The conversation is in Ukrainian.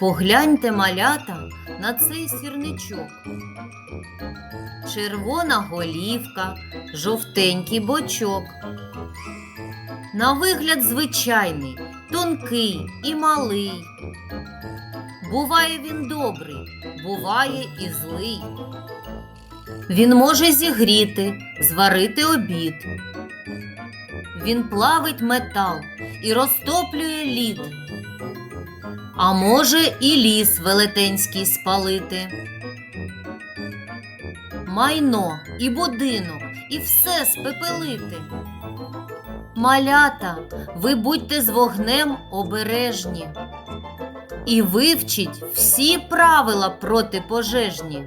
Погляньте, малята, на цей сірничок. Червона голівка, жовтенький бочок. На вигляд звичайний, тонкий і малий. Буває він добрий, буває і злий. Він може зігріти, зварити обід. Він плавить метал і розтоплює лід. А може і ліс велетенський спалити. Майно і будинок, і все спепелити. Малята, ви будьте з вогнем обережні і вивчіть всі правила протипожежні.